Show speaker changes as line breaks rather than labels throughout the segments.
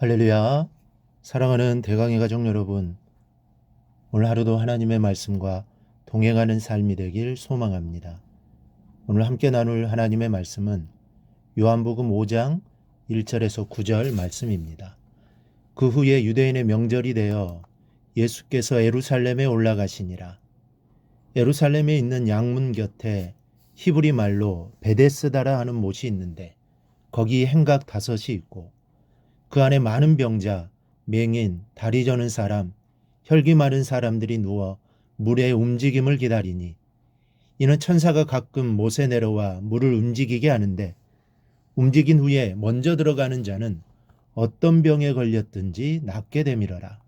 할렐루야. 사랑하는 대강의 가족 여러분. 오늘 하루도 하나님의 말씀과 동행하는 삶이 되길 소망합니다. 오늘 함께 나눌 하나님의 말씀은 요한복음 5장 1절에서 9절 말씀입니다. 그 후에 유대인의 명절이 되어 예수께서 에루살렘에 올라가시니라. 에루살렘에 있는 양문 곁에 히브리 말로 베데스다라 하는 못이 있는데 거기 행각 다섯이 있고 그 안에 많은 병자, 맹인, 다리 저는 사람, 혈기 마른 사람들이 누워 물의 움직임을 기다리니 이는 천사가 가끔 못에 내려와 물을 움직이게 하는데 움직인 후에 먼저 들어가는 자는 어떤 병에 걸렸든지 낫게 되밀어라.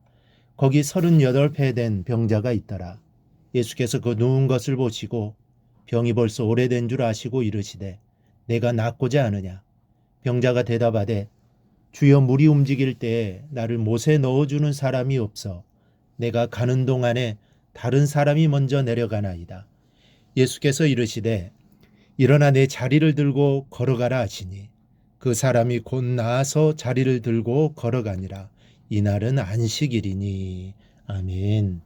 거기 서른여덟 배된 병자가 있더라. 예수께서 그 누운 것을 보시고 병이 벌써 오래된 줄 아시고 이르시되 내가 낫고자 하느냐. 병자가 대답하되 주여 물이 움직일 때에 나를 못에 넣어주는 사람이 없어 내가 가는 동안에 다른 사람이 먼저 내려가나이다. 예수께서 이르시되 일어나 내 자리를 들고 걸어가라 하시니 그 사람이 곧 나아서 자리를 들고 걸어가니라. 이날은 안식일이니. 아멘.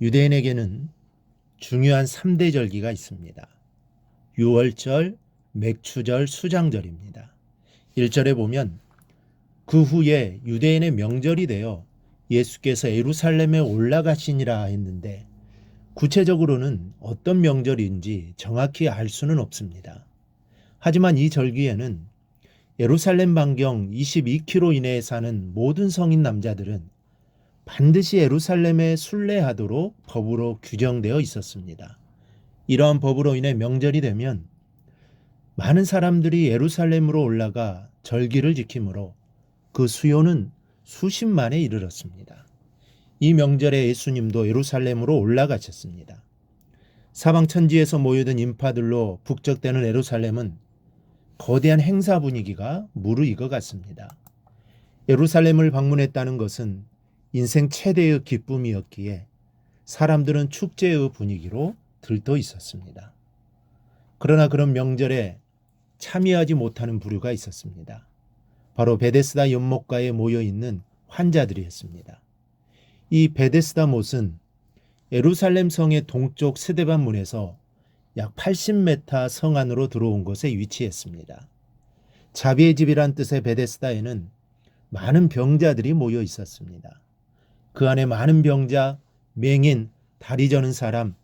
유대인에게는 중요한 3대 절기가 있습니다. 유월절, 맥추절, 수장절입니다. 1절에 보면 그 후에 유대인의 명절이 되어 예수께서 에루살렘에 올라가시니라 했는데 구체적으로는 어떤 명절인지 정확히 알 수는 없습니다. 하지만 이 절기에는 예루살렘 반경 22km 이내에 사는 모든 성인 남자들은 반드시 예루살렘에 순례하도록 법으로 규정되어 있었습니다. 이러한 법으로 인해 명절이 되면 많은 사람들이 예루살렘으로 올라가 절기를 지키므로 그 수요는 수십만에 이르렀습니다. 이 명절에 예수님도 예루살렘으로 올라가셨습니다. 사방 천지에서 모여든 인파들로 북적대는 예루살렘은 거대한 행사 분위기가 무르익어 갔습니다. 예루살렘을 방문했다는 것은 인생 최대의 기쁨이었기에 사람들은 축제의 분위기로 들떠 있었습니다. 그러나 그런 명절에 참여하지 못하는 부류가 있었습니다. 바로 베데스다 연못가에 모여 있는 환자들이었습니다. 이 베데스다 못은 예루살렘 성의 동쪽 스데반 문에서 약 80m 성 안으로 들어온 곳에 위치했습니다. 자비의 집이란 뜻의 베데스다에는 많은 병자들이 모여 있었습니다. 그 안에 많은 병자, 맹인, 다리 저는 사람,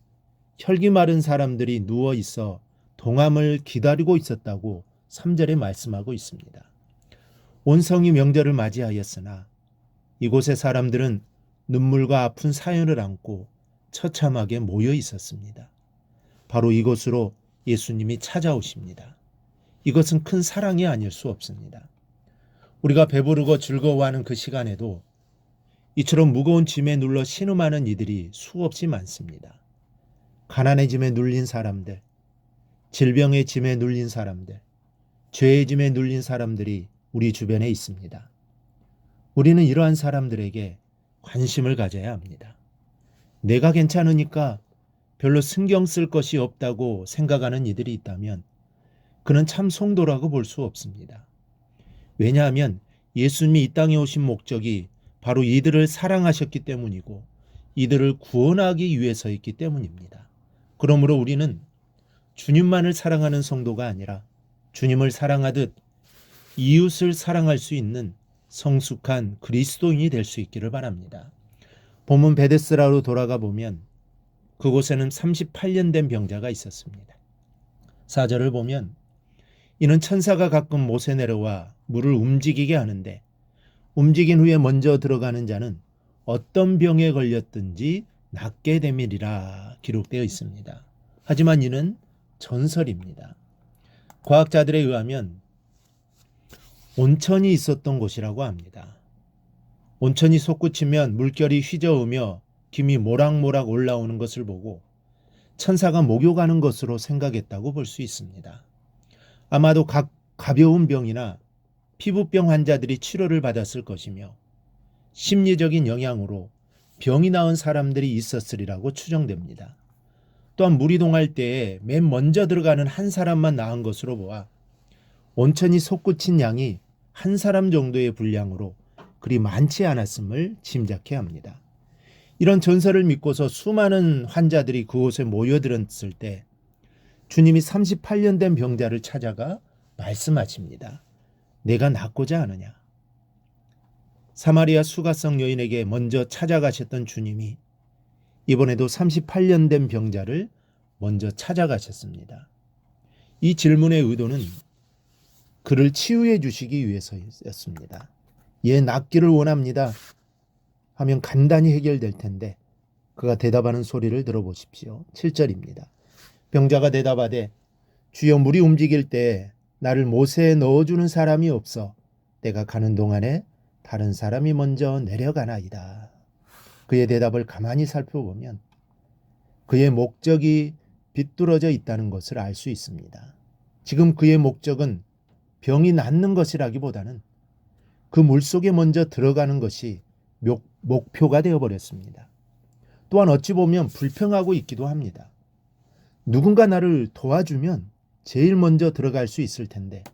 혈기 마른 사람들이 누워 있어 동함을 기다리고 있었다고 3절에 말씀하고 있습니다. 온 성이 명절을 맞이하였으나 이곳의 사람들은 눈물과 아픈 사연을 안고 처참하게 모여 있었습니다. 바로 이곳으로 예수님이 찾아오십니다. 이것은 큰 사랑이 아닐 수 없습니다. 우리가 배부르고 즐거워하는 그 시간에도 이처럼 무거운 짐에 눌러 신음하는 이들이 수없이 많습니다. 가난의 짐에 눌린 사람들, 질병의 짐에 눌린 사람들, 죄의 짐에 눌린 사람들이 우리 주변에 있습니다. 우리는 이러한 사람들에게 관심을 가져야 합니다. 내가 괜찮으니까 별로 신경 쓸 것이 없다고 생각하는 이들이 있다면 그는 참 송도라고 볼 수 없습니다. 왜냐하면 예수님이 이 땅에 오신 목적이 바로 이들을 사랑하셨기 때문이고 이들을 구원하기 위해서였기 때문입니다. 그러므로 우리는 주님만을 사랑하는 성도가 아니라 주님을 사랑하듯 이웃을 사랑할 수 있는 성숙한 그리스도인이 될 수 있기를 바랍니다. 본문 베데스라로 돌아가 보면 그곳에는 38년 된 병자가 있었습니다. 사절을 보면 이는 천사가 가끔 못에 내려와 물을 움직이게 하는데 움직인 후에 먼저 들어가는 자는 어떤 병에 걸렸든지 낫게 되밀이라 기록되어 있습니다. 하지만 이는 전설입니다. 과학자들에 의하면 온천이 있었던 곳이라고 합니다. 온천이 솟구치면 물결이 휘저으며 김이 모락모락 올라오는 것을 보고 천사가 목욕하는 것으로 생각했다고 볼 수 있습니다. 아마도 각 가벼운 병이나 피부병 환자들이 치료를 받았을 것이며 심리적인 영향으로 병이 나은 사람들이 있었으리라고 추정됩니다. 또한 물이 동할 때에 맨 먼저 들어가는 한 사람만 나은 것으로 보아 온천이 솟구친 양이 한 사람 정도의 분량으로 그리 많지 않았음을 짐작해야 합니다. 이런 전설을 믿고서 수많은 환자들이 그곳에 모여들었을 때 주님이 38년 된 병자를 찾아가 말씀하십니다. 내가 낫고자 하느냐? 사마리아 수가성 여인에게 먼저 찾아가셨던 주님이 이번에도 38년 된 병자를 먼저 찾아가셨습니다. 이 질문의 의도는 그를 치유해 주시기 위해서였습니다. 얘 낫기를 원합니다. 하면 간단히 해결될 텐데 그가 대답하는 소리를 들어보십시오. 7절입니다. 병자가 대답하되 주여 물이 움직일 때 나를 못에 넣어주는 사람이 없어 내가 가는 동안에 다른 사람이 먼저 내려가나이다. 그의 대답을 가만히 살펴보면 그의 목적이 비뚤어져 있다는 것을 알 수 있습니다. 지금 그의 목적은 병이 낫는 것이라기보다는 그 물속에 먼저 들어가는 것이 목, 목표가 되어버렸습니다. 또한 어찌 보면 불평하고 있기도 합니다. 누군가 나를 도와주면 제일 먼저 들어갈 수 있을 텐데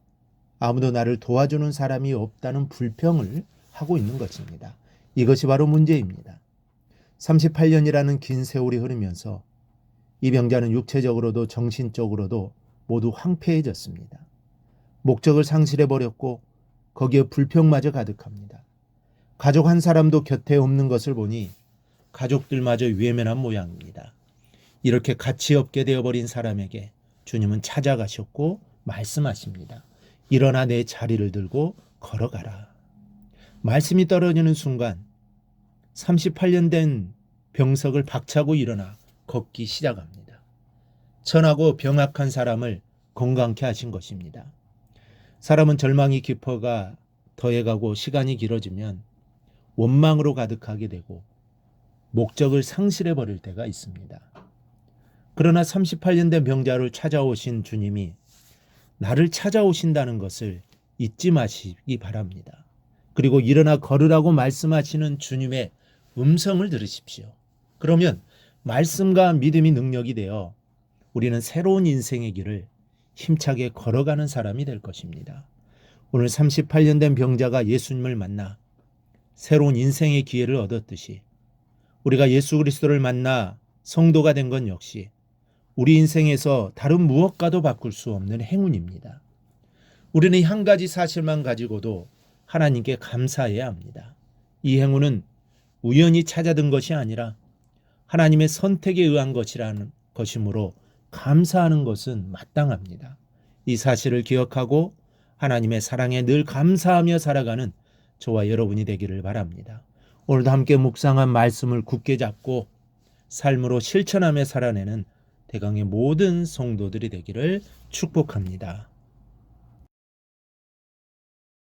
아무도 나를 도와주는 사람이 없다는 불평을 하고 있는 것입니다. 이것이 바로 문제입니다. 38년이라는 긴 세월이 흐르면서 이 병자는 육체적으로도 정신적으로도 모두 황폐해졌습니다. 목적을 상실해 버렸고 거기에 불평마저 가득합니다. 가족 한 사람도 곁에 없는 것을 보니 가족들마저 외면한 모양입니다. 이렇게 가치 없게 되어버린 사람에게 주님은 찾아가셨고 말씀하십니다. 일어나 내 자리를 들고 걸어가라. 말씀이 떨어지는 순간 38년 된 병석을 박차고 일어나 걷기 시작합니다. 천하고 병악한 사람을 건강케 하신 것입니다. 사람은 절망이 깊어가 더해가고 시간이 길어지면 원망으로 가득하게 되고 목적을 상실해 버릴 때가 있습니다. 그러나 38년 된 병자를 찾아오신 주님이 나를 찾아오신다는 것을 잊지 마시기 바랍니다. 그리고 일어나 걸으라고 말씀하시는 주님의 음성을 들으십시오. 그러면 말씀과 믿음이 능력이 되어 우리는 새로운 인생의 길을 힘차게 걸어가는 사람이 될 것입니다. 오늘 38년 된 병자가 예수님을 만나 새로운 인생의 기회를 얻었듯이 우리가 예수 그리스도를 만나 성도가 된 건 역시 우리 인생에서 다른 무엇과도 바꿀 수 없는 행운입니다. 우리는 한 가지 사실만 가지고도 하나님께 감사해야 합니다. 이 행운은 우연히 찾아든 것이 아니라 하나님의 선택에 의한 것이라는 것이므로 감사하는 것은 마땅합니다. 이 사실을 기억하고 하나님의 사랑에 늘 감사하며 살아가는 저와 여러분이 되기를 바랍니다. 오늘도 함께 묵상한 말씀을 굳게 잡고 삶으로 실천하며 살아내는 대강의 모든 성도들이 되기를 축복합니다.